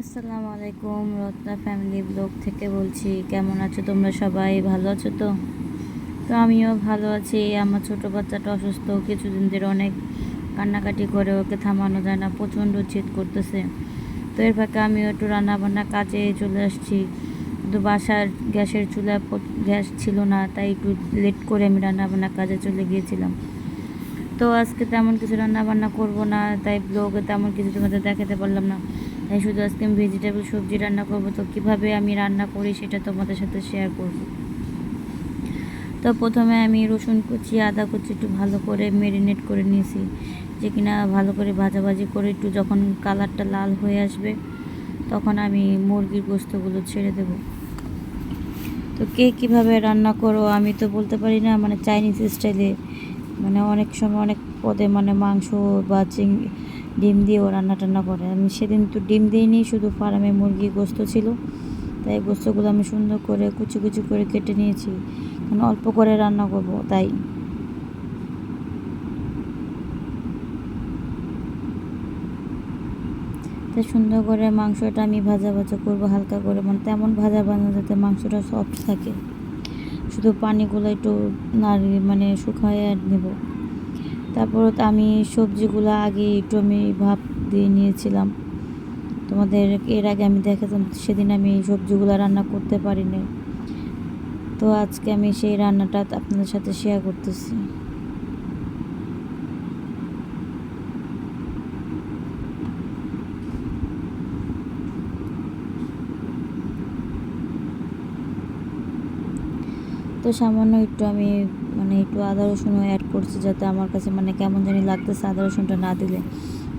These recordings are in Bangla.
আসসালামু আলাইকুম, রত্না ফ্যামিলি ব্লগ থেকে বলছি, কেমন আছো তোমরা সবাই? ভালো আছো তো? তো আমিও ভালো আছি। আমার ছোটো বাচ্চাটা অসুস্থ কিছুদিন ধরে অনেক কান্নাকাটি করে, ওকে থামানো যায় না, প্রচণ্ড চিৎ করতেছে। তো এর ফাঁকে আমিও একটু রান্নাবান্না কাজে চলে আসছি। কিন্তু বাসার গ্যাসের চুলা গ্যাস ছিল না, তাই একটু লেট করে আমি রান্নাবান্না কাজে চলে গিয়েছিলাম। তো আজকে তেমন কিছু রান্না বান্না করব না, তাই ব্লগে তেমন কিছু তোমাদের দেখাতে পারলাম না। তাই শুধু আজকে আমি ভেজিটেবল সবজি রান্না করব। তো কীভাবে আমি রান্না করি সেটা তোমাদের সাথে শেয়ার করব। তো প্রথমে আমি রসুন কুচি, আদা কুচি একটু ভালো করে মেরিনেট করে নিয়েছি। যে কিনা ভালো করে ভাজাভাজি করে একটু যখন কালারটা লাল হয়ে আসবে, তখন আমি মুরগির গোস্তগুলো ছেড়ে দেব। তো কে কীভাবে রান্না করো আমি তো বলতে পারি না মানে চাইনিজ স্টাইলে মানে অনেক সময় অনেক পদে মানে মাংস বা চিংড়ি ডিম দিয়েও রান্না টান্না করে। আমি সেদিন তো ডিম দিইনি, শুধু ফার্মে মুরগি গোস্ত ছিল। তাই গোস্তগুলো আমি সুন্দর করে কুচি কুচি করে কেটে নিয়েছি। কারণ অল্প করে রান্না করব, তাই। তাই সুন্দর করে মাংসটা আমি ভাজা ভাজা করব, হালকা করে। মানে তেমন ভাজা বানানো যাতে মাংসটা সফট থাকে। শুধু পানিগুলো একটু নাড়ি মানে শুকায় নেব। তারপর আমি সবজিগুলো আগে একটু আমি ভাপ দিয়ে নিয়েছিলাম। তোমাদের এর আগে আমি দেখেছিলাম, সেদিন আমি সবজিগুলো রান্না করতে পারিনি। তো আজকে আমি সেই রান্নাটা আপনাদের সাথে শেয়ার করতেছি। তো সামান্য একটু আমি মানে একটু আদা রসুনও অ্যাড করছি যাতে আমার কাছে মানে কেমন জানি লাগতেছে আদা রসুনটা না দিলে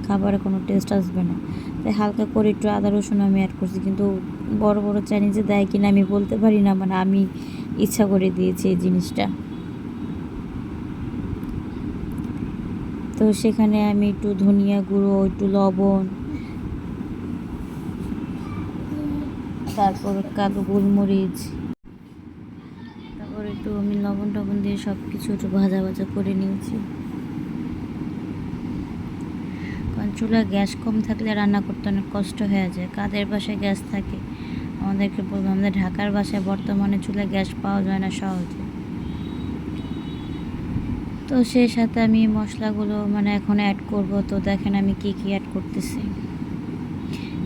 খাবারে কোনো টেস্ট আসবে না। তাই হালকা করে একটু আদা রসুন আমি অ্যাড করছি। কিন্তু বড় বড় চাইনিজে দেয় কিনা আমি বলতে পারি না মানে আমি ইচ্ছা করে দিয়েছি এই জিনিসটা। তো সেখানে আমি একটু ধনিয়া গুঁড়ো, একটু লবণ, তারপর কালো গোলমরিচ আমি লবণ টবণ দিয়ে সব কিছু একটু ভাজা ভাজা করে নিয়েছি। কারণ চুলা গ্যাস কম থাকলে রান্না করতে অনেক কষ্ট হয়ে যায়। কাদের বাসায় গ্যাস থাকে? আমাদেরকে বলব আমাদের ঢাকার বাসায় বর্তমানে চুলায় গ্যাস পাওয়া যায় না সহজে। তো সেই সাথে আমি মশলাগুলো মানে এখন অ্যাড করব। তো দেখেন আমি কি কি অ্যাড করতেছি।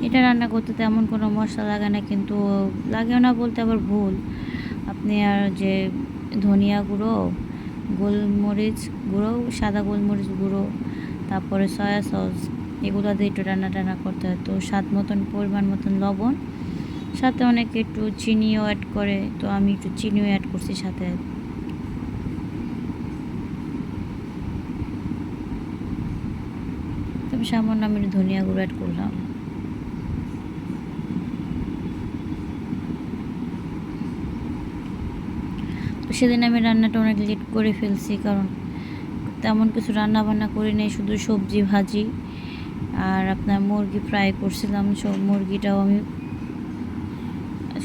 এটা রান্না করতে তেমন কোনো মশলা লাগে না, কিন্তু লাগেও না বলতে আবার ভুল। আপনি আর যে ধনিয়া গুঁড়ো, গোলমরিচ গুঁড়ো, সাদা গোলমরিচ গুঁড়ো, তারপরে সয়া সস, এগুলো দিয়ে একটু রান্না টান্না করতে হয়। তো স্বাদ মতন, পরিমাণ মতন লবণ, সাথে অনেকে একটু চিনিও অ্যাড করে, তো আমি একটু চিনিও অ্যাড করছি সাথে। সামান্য আমি ধনিয়া গুঁড়ো অ্যাড করলাম। সেদিন আমি রান্নাটা অনেক লেট করে ফেলছি, কারণ তেমন কিছু রান্না বান্না করি নাই, শুধু সবজি ভাজি আর আপনার মুরগি ফ্রাই করছিলাম সব মুরগিটাও আমি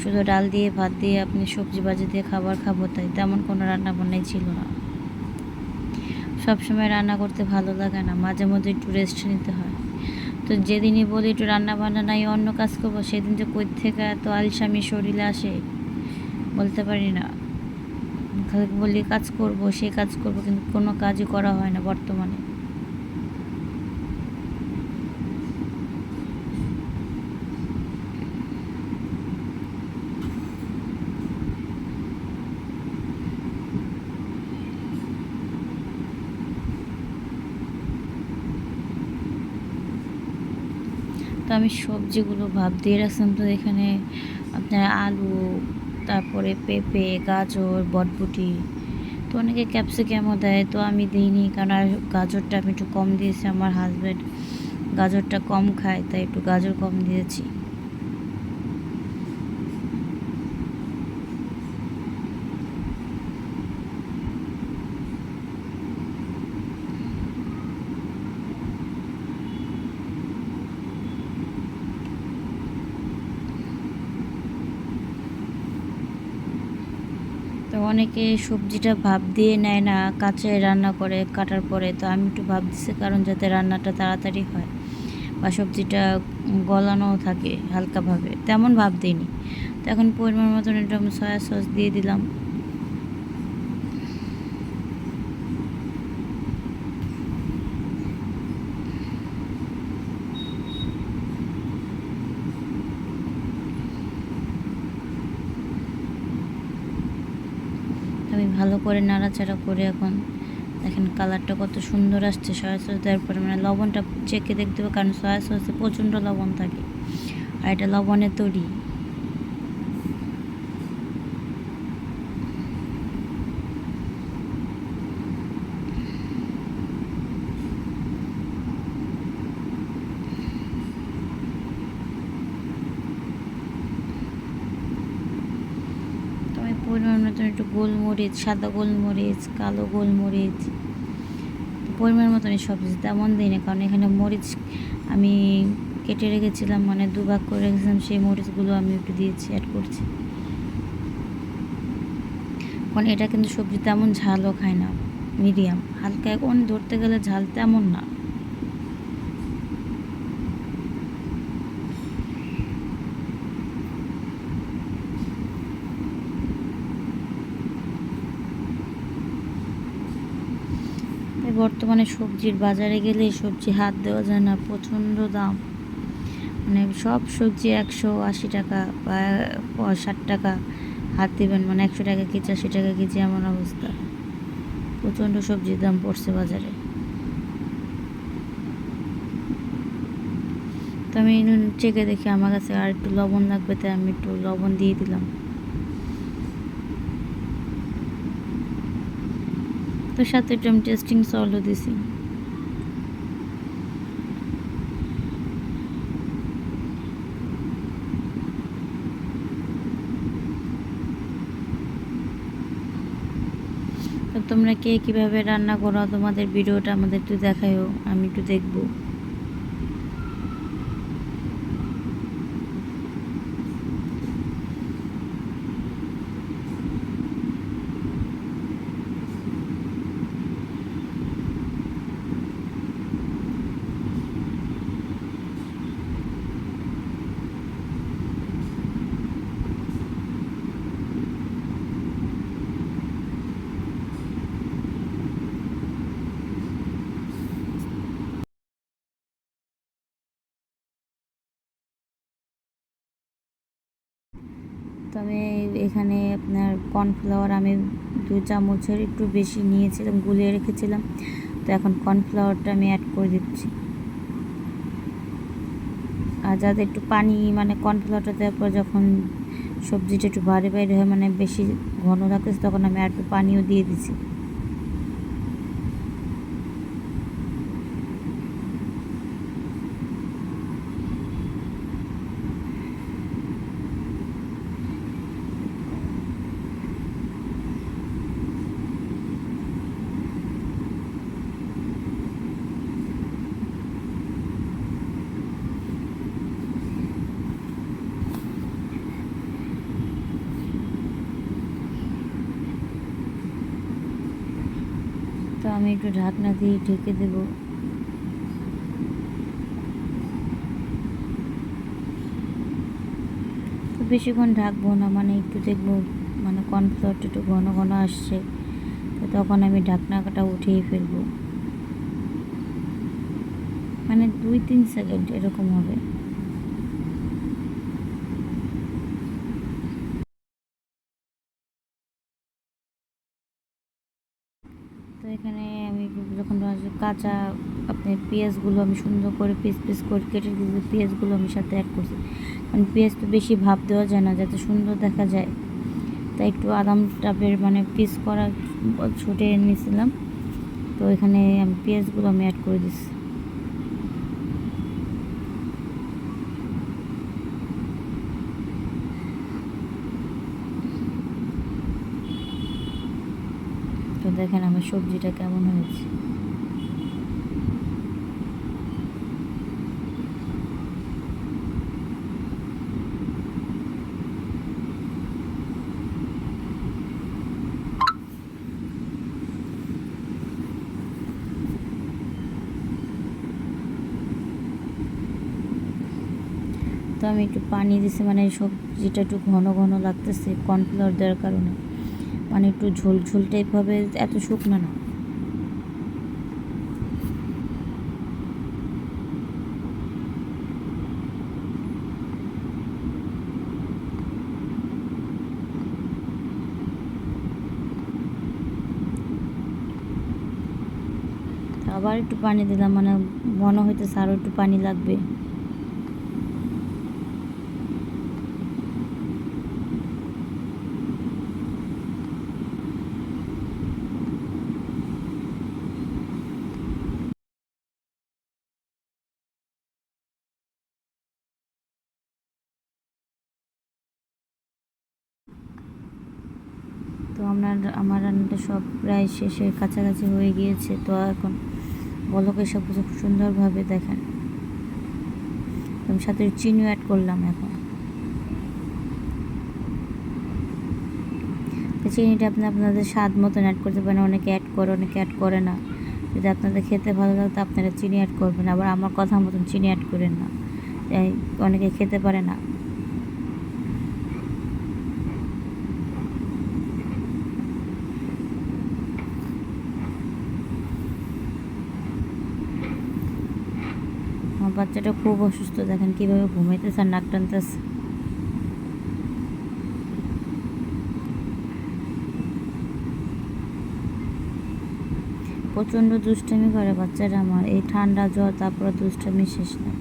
শুধু ডাল দিয়ে, ভাত দিয়ে আপনি সবজি ভাজি দিয়ে খাবার খাব, তাই তেমন কোনো রান্না বান্নাই ছিল না। সবসময় রান্না করতে ভালো লাগে না, মাঝে মধ্যে একটু রেস্ট নিতে হয়। তো যেদিনই বলি একটু রান্না বান্না নাই, অন্য কাজ করব, সেদিন যে কই থেকে এত আলসামি শরীরে আসে, বলতে পারি না। বলি কাজ করব সেই কাজ করব, কিন্তু কোনো কাজই করা হয় না বর্তমানে। তো আমি সবজিগুলো ভাব দিয়ে রাখলাম তো এখানে আপনার আলু তারপরে পেঁপে, গাজর, বটবুটি। তো অনেকে ক্যাপসিকামও দেয়, তো আমি দিইনি কারণ আর গাজরটা আমি একটু কম দিয়েছি, আমার হাজব্যান্ড গাজরটা কম খায়, তাই একটু গাজর কম দিয়েছি তো অনেকে সবজিটা ভাব দিয়ে নেয় না, কাঁচায় রান্না করে, কাটার পরে। তো আমি একটু ভাব দিছি কারণ যাতে রান্নাটা তাড়াতাড়ি হয় বা সবজিটা গলানো থাকে হালকাভাবে। তেমন ভাব দিইনি। তো এখন পরিমাণ মতন একটু আমি সয়া সস দিয়ে দিলাম। আমি ভালো করে নাড়াচাড়া করে এখন দেখেন কালারটা কত সুন্দর আসছে সয়া সস দেওয়ার পরে মানে লবণটা চেকে দেখতে হবে, কারণ সয়া সসে প্রচণ্ড লবণ থাকে। আর এটা লবণের তৈরি তো আমি পরিমাণ মতন একটু গোলমরিচ, সাদা গোলমরিচ, কালো গোলমরিচ পরিমাণ মতন এই সবজি তেমন দিই না। কারণ এখানে মরিচ আমি কেটে রেখেছিলাম মানে দুভাগ করে রেখেছিলাম, সেই মরিচগুলো আমি একটু দিয়েছি অ্যাড করছি। কারণ এটা কিন্তু সবজি তেমন ঝালও খায় না, মিডিয়াম। হালকা এখন ধরতে গেলে ঝাল তেমন না তাই বর্তমানে সবজির বাজারে গেলে সবজি হাত দেওয়া যায় না, প্রচণ্ড দাম। মানে সব সবজি একশো আশি টাকা বা ষাট টাকা হাত দেবেন মানে একশো টাকা কেজি, আশি টাকা কেজি এমন অবস্থা। প্রচণ্ড সবজির দাম পড়ছে বাজারে। তো আমি চেকে দেখি, আমার কাছে আর একটু লবণ লাগবে, তাই আমি একটু লবণ দিয়ে দিলাম। তো সাথে আমি টেস্টিং সলও দিছি। তোমরা কে কীভাবে রান্না করো? তোমাদের ভিডিওটা আমাদের একটু দেখায়ও, আমি একটু দেখব। তবে এখানে আপনার কর্নফ্লাওয়ার আমি দু চামচের একটু বেশি নিয়েছিলাম গুলিয়ে রেখেছিলাম। তো এখন কর্নফ্লাওয়ারটা আমি অ্যাড করে দিচ্ছি। আর যাতে একটু পানি মানে কর্নফ্লাওয়ারটা দেওয়ার পর যখন সবজিটা একটু ভারী বাইরে হয় মানে বেশি ঘন থাকে, তখন আমি একটু পানিও দিয়ে দিছি তো আমি একটু ঢাকনা দিয়ে ঢেকে দেবো। তো বেশিক্ষণ ঢাকবো না মানে একটু দেখব মানে কর্নফ্লাওয়ারটা একটু ঘন ঘন আসছে, তো তখন আমি ঢাকনাটা উঠিয়ে ফেলব। মানে দুই তিন সেকেন্ড এরকম হবে তো এখানে আমি যখন ভাজবো কাঁচা আপনার পেঁয়াজগুলো আমি সুন্দর করে পিস পিস করে কেটে দিয়েছি, পেঁয়াজগুলো আমি সাথে অ্যাড করছি। কারণ পেঁয়াজ তো বেশি ভাব দেওয়া যায় না, যাতে সুন্দর দেখা যায়। তাই একটু আদাম টাপের মানে পিস করা ছুটে নিয়েছিলাম তো এখানে আমি পেঁয়াজগুলো আমি অ্যাড করে দিচ্ছি তো দেখেন আমার সবজিটা কেমন হয়েছে। আমি একটু পানি দিছি মানে সবজিটা একটু ঘন ঘন লাগতেছে, কর্নফ্লাওয়ার দেওয়ার কারণে। মানে একটু ঝোল ঝোল টাইপ হবে, এত শুকনো না। আবার একটু পানি দিলাম মানে মনে হইতেছে আরও একটু পানি লাগবে। আপনার আমার রান্নাটা সব প্রায় শেষের কাছাকাছি হয়ে গিয়েছে। তো এখন বলকে সব কিছু খুব সুন্দরভাবে দেখেন। আমি সাথে চিনিও অ্যাড করলাম এখন। চিনিটা আপনি, আপনাদের স্বাদ মতন অ্যাড করতে পারেন। অনেকে অ্যাড করে, অনেকে অ্যাড করে না। যদি আপনাদের খেতে ভালো লাগে, তো আপনারা চিনি অ্যাড করবেন। আবার আমার কথা মতন চিনি অ্যাড করেন না। অনেকে খেতে পারে না আমার বাচ্চাটা খুব অসুস্থ, দেখেন কীভাবে ঘুমাইতেছে আর নাক টানতেছে। প্রচণ্ড দুষ্টামি করে বাচ্চাটা আমার। এই ঠান্ডা জ্বর, তারপরে দুষ্টামি শেষ নেই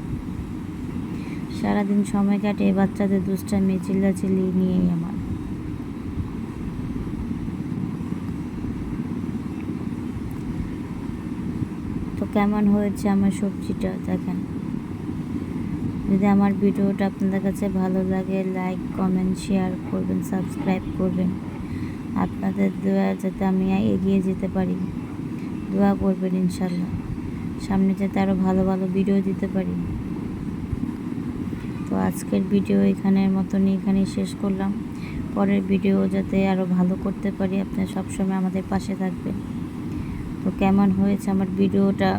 সারাদিন সময় কাটে এই বাচ্চাদের দুষ্টামি, চিল্লাচিল্লি নিয়েই আমার। তো কেমন হয়েছে আমার সবজিটা, দেখেন। যদি আমার ভিডিওটা আপনাদের কাছে ভালো লাগে লাইক কমেন্ট শেয়ার করবেন সাবস্ক্রাইব করবেন। আপনাদের দোয়া যাতে আমি এগিয়ে যেতে পারি। দোয়া করবেন ইনশাল্লাহ সামনে যাতে আরও ভালো ভালো ভিডিও দিতে পারি। তো আজকের ভিডিও এখানের মতনই এখানেই শেষ করলাম। পরের ভিডিও যাতে আরও ভালো করতে পারি, আপনি সবসময় আমাদের পাশে থাকবেন। তো কেমন হয়েছে আমার ভিডিওটা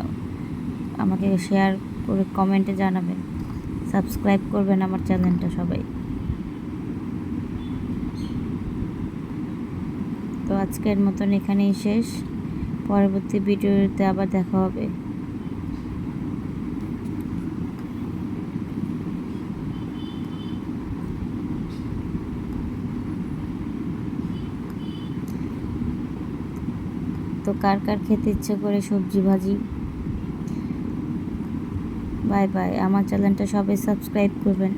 আমাকে শেয়ার করে কমেন্টে জানাবেন। সাবস্ক্রাইব করবেন আমার চ্যানেলটা সবাই। তো আজকের মতন এখানেই শেষ। পরবর্তী ভিডিওতে আবার দেখা হবে। তো কার কার খেতে ইচ্ছে করে সবজি ভাজি? Bye bye. আমার চ্যানেলটা সবাই সাবস্ক্রাইব করবেন।